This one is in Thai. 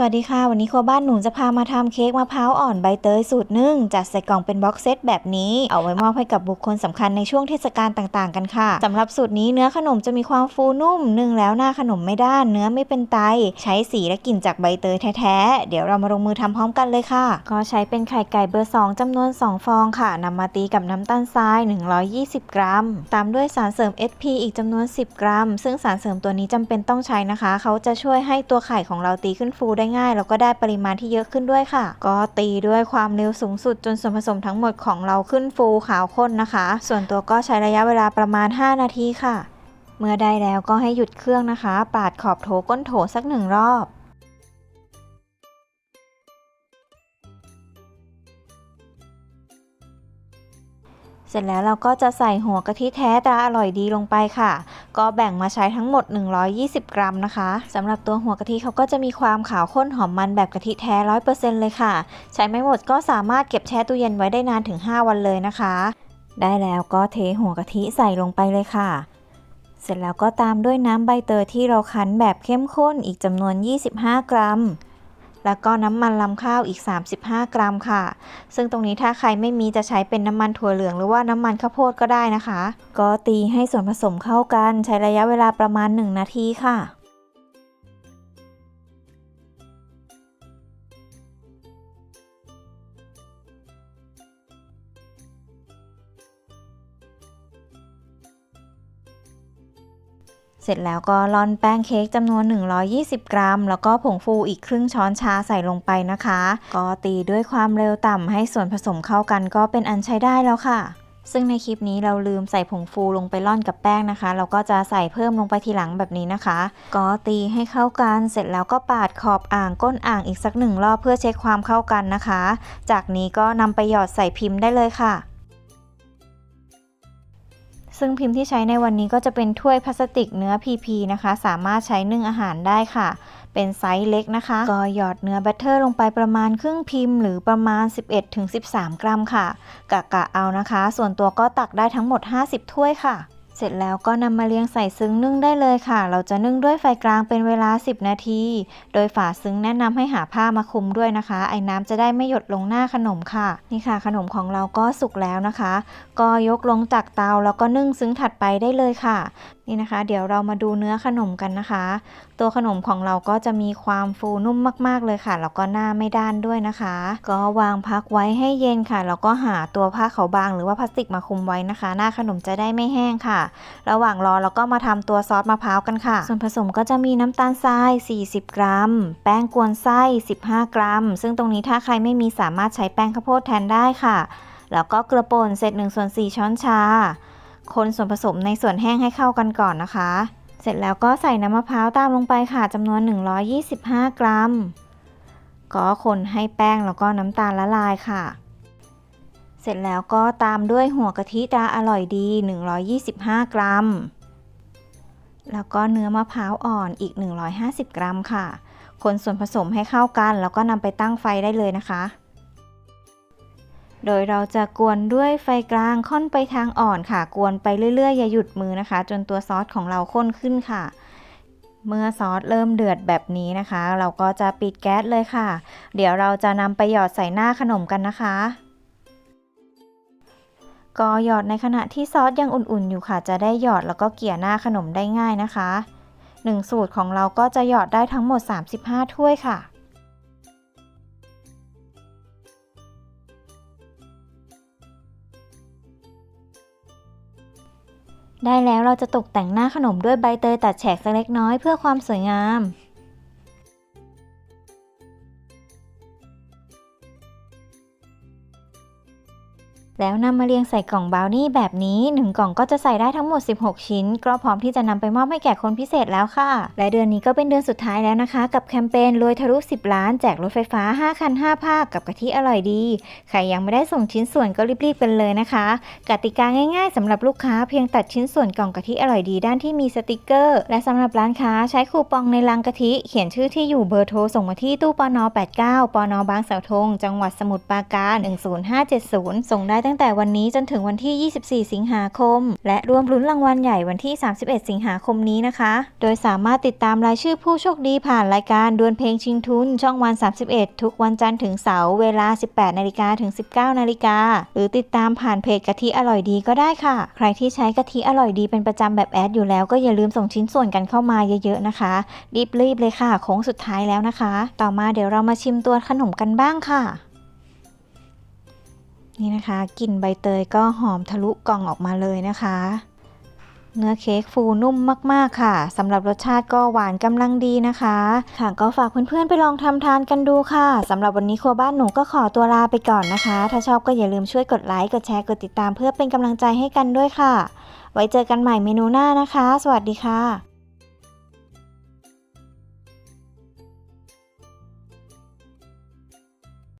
สวัสดีค่ะ วันนี้ครัวบ้านหนูจะพามาทำเค้กมะพร้าวอ่อนใบเตยสูตรนึ่งจัดใส่กล่องเป็นบ็อกเซตแบบนี้ เอาไว้มอบให้กับบุคคลสำคัญในช่วงเทศกาลต่างๆ กันค่ะสำหรับสูตรนี้เนื้อขนมจะมีความฟูนุ่มนึ่งแล้วหน้าขนมไม่ด้านเนื้อไม่เป็นไต ใช้สีและกลิ่นจากใบเตยแท้ๆ เดี๋ยวเรามาลงมือทำพร้อมกันเลยค่ะ ก็ใช้เป็นไข่ไก่เบอร์ 2จำนวน 2 ฟองค่ะนำมาตีกับน้ำตาลทราย 120 กรัม ตามด้วยสารเสริม SP อีกจำนวน 10 กรัม ซึ่งสารเสริมตัวนี้จำเป็นต้องใช้นะคะ เขาจะช่วยให้ตัวไข่ของเราตีขึ้นฟูได้ง่ายแล้วก็ได้ปริมาณที่เยอะขึ้นด้วยค่ะ ก็ตีด้วยความเร็วสูงสุดจนส่วนผสมทั้งหมดของเราขึ้นฟูขาวข้นนะคะ ส่วนตัวก็ใช้ระยะเวลาประมาณ 5 นาทีค่ะ เมื่อได้แล้วก็ให้หยุดเครื่องนะคะ ปาดขอบโถก้นโถสักหนึ่งรอบ เสร็จแล้วเราก็จะใส่หัวกะทิแท้ตราอร่อยดีลงไปค่ะ ก็แบ่งมาใช้ทั้งหมด 120 กรัมนะคะสำหรับตัวหัวกะทิเขาก็จะมีความขาวข้นหอมมันแบบกะทิแท้ 100%เลยค่ะ ใช้ไม่หมดก็สามารถเก็บแช่ตู้เย็นไว้ได้นานถึง 5 วันเลยนะคะ ได้แล้วก็เทหัวกะทิใส่ลงไปเลยค่ะ เสร็จแล้วก็ตามด้วยน้ำใบเตยที่เราคั้นแบบเข้มข้นอีกจำนวน 25 กรัม แล้วก็น้ำมันลำข้าวอีก 35 กรัมค่ะ ซึ่งตรงนี้ถ้าใครไม่มีจะใช้เป็นน้ำมันถั่วเหลืองหรือว่าน้ำมันข้าวโพดก็ได้นะคะ ก็ตีให้ส่วนผสมเข้ากันใช้ระยะเวลาประมาณ 1 นาทีค่ะ เสร็จแล้วก็ร่อนแป้งเค้กจำนวน 120 กรัม แล้วก็ผงฟูอีกครึ่งช้อนชาใส่ลงไปนะคะ ก็ตีด้วยความเร็วต่ำให้ส่วนผสมเข้ากันก็เป็นอันใช้ได้แล้วค่ะ ซึ่งในคลิปนี้เราลืมใส่ผงฟูลงไปร่อนกับแป้งนะคะ เราก็จะใส่เพิ่มลงไปทีหลังแบบนี้นะคะ ก็ตีให้เข้ากัน เสร็จแล้วก็ปาดขอบอ่างก้นอ่างอีกสักหนึ่งรอบเพื่อเช็คความเข้ากันนะคะ จากนี้ก็นำไปหยอดใส่พิมพ์ได้เลยค่ะ ซึ่งพิมพ์ที่ใช้ในวันนี้ก็จะเป็นถ้วยพลาสติกเนื้อ PP นะคะ สามารถใช้นึ่งอาหารได้ค่ะ เป็นไซส์เล็กนะคะ ก็หยอดเนื้อแบตเตอร์ลงไปประมาณครึ่งพิมพ์ หรือประมาณ 11-13 กรัมค่ะ กะกะเอานะคะ ส่วนตัวก็ตักได้ทั้งหมด 50 ถ้วยค่ะ เสร็จแล้วก็นำมาเรียงใส่ซึ้งนึ่งได้เลยค่ะ เราจะนึ่งด้วยไฟกลางเป็นเวลา 10 นาที โดยฝาซึ้งแนะนำให้หาผ้ามาคลุมด้วยนะคะ ไอ้น้ำจะได้ไม่หยดลงหน้าขนมค่ะ นี่ค่ะ ขนมของเราก็สุกแล้วนะคะ ก็ยกลงจากเตาแล้วก็นึ่งซึ้งถัดไปได้เลยค่ะ นี่นะคะ เดี๋ยวเรามาดูเนื้อขนมกันนะคะ ตัวขนมของเราก็จะมีความฟูนุ่มมาก ๆ เลยค่ะ แล้วก็หน้าไม่ด้านด้วยนะคะ ก็วางพักไว้ให้เย็นค่ะ แล้วก็หาตัวผ้าขาวบางหรือว่าพลาสติกมาคลุมไว้นะคะ หน้าขนมจะได้ไม่แห้งค่ะ ระหว่างรอเราก็มาทำตัวซอสมะพร้าวกันค่ะ ส่วนผสมก็จะมีน้ำตาลทราย 40 กรัม แป้งกวนไส้ 15 กรัม ซึ่งตรงนี้ถ้าใครไม่มีสามารถใช้แป้งข้าวโพดแทนได้ค่ะ แล้วก็เกลือป่นเศษ1ส่วน4ช้อนชา คนส่วนผสมในส่วนแห้งให้เข้ากันก่อนนะคะ เสร็จแล้วก็ใส่น้ำมะพร้าวตามลงไปค่ะจำนวน 125 กรัม ก็คนให้แป้งแล้วก็น้ำตาลละลายค่ะ เสร็จแล้วก็ตามด้วยหัวกะทิตราอร่อยดี 125 กรัม แล้วก็เนื้อมะพร้าวอ่อนอีก 150 กรัมค่ะ คนส่วนผสมให้เข้ากัน แล้วก็นำไปตั้งไฟได้เลยนะคะ โดยเราจะกวนด้วยไฟกลางค่อนไปทางอ่อนค่ะ กวนไปเรื่อยๆ อย่าหยุดมือนะคะ จนตัวซอสของเราข้นขึ้นค่ะ เมื่อซอสเริ่มเดือดแบบนี้นะคะ เราก็จะปิดแก๊สเลยค่ะ เดี๋ยวเราจะนำไปหยอดใส่หน้าขนมกันนะคะ ก็หยอดในขณะที่ซอสยังอุ่นๆอยู่ค่ะ จะได้หยอดแล้วก็เกี่ยหน้าขนมได้ง่ายนะคะหนึ่งสูตรของเราก็จะหยอดได้ทั้งหมด 35 ถ้วยค่ะ ได้แล้วเราจะตกแต่งหน้าขนมด้วยใบเตยตัดแฉกสักเล็กน้อยเพื่อความสวยงาม แล้วนำมาเรียงใส่กล่องบราวนี่แบบนี้ 1 กล่องก็จะใส่ได้ทั้งหมด 16 ชิ้น ก็พร้อมที่จะนำไปมอบให้แก่คนพิเศษแล้วค่ะ และเดือนนี้ก็เป็นเดือนสุดท้ายแล้วนะคะ กับแคมเปญรวยทะลุ 10 ล้านแจกรถไฟฟ้า 5 คัน 5 ภาคกับกะทิอร่อยดี ใครยังไม่ได้ส่งชิ้นส่วนก็รีบๆกันเลยนะคะ กติกาง่ายๆสำหรับลูกค้าเพียงตัดชิ้นส่วนกล่องกะทิอร่อยดี ด้านที่มีสติกเกอร์ และสำหรับร้านค้าใช้คูปองในลังกะทิเขียนชื่อที่อยู่เบอร์โทรส่งมาที่ตู้ปน89ปนบางเสาธงจังหวัดสมุทรปราการ10570 ส่งได้ตั้งแต่วันนี้จนถึงวันที่ 24 สิงหาคม และรวมลุ้นรางวัลใหญ่วันที่ 31 สิงหาคมนี้นะคะ โดยสามารถติดตามรายชื่อผู้โชคดีผ่านรายการดวลเพลงชิงทุน ช่องวัน 31 ทุกวันจันทร์ถึงเสาร์เวลา 18 นาฬิกาถึง 19 นาฬิกา หรือติดตามผ่านเพจกะทิอร่อยดีก็ได้ค่ะ ใครที่ใช้กะทิอร่อยดีเป็นประจำแบบแอดอยู่แล้วก็อย่าลืมส่งชิ้นส่วนกันเข้ามาเยอะๆนะคะ รีบๆเลยค่ะโค้งสุดท้ายแล้วนะคะ ต่อมาเดี๋ยวเรามาชิมตัวขนมกันบ้างค่ะ นี่นะคะกลิ่นใบเตยก็หอมทะลุกล่องออกมาเลยนะคะ เนื้อเค้กฟูนุ่มมากๆค่ะสำหรับรสชาติก็หวานกำลังดีนะคะ ค่ะก็ฝากเพื่อนๆไปลองทำทานกันดูค่ะสำหรับวันนี้ครัวบ้านหนูก็ขอตัวลาไปก่อนนะคะ ถ้าชอบก็อย่าลืมช่วยกดไลค์กดแชร์กดติดตามเพื่อเป็นกำลังใจให้กันด้วยค่ะ ไว้เจอกันใหม่เมนูหน้านะคะ สวัสดีค่ะ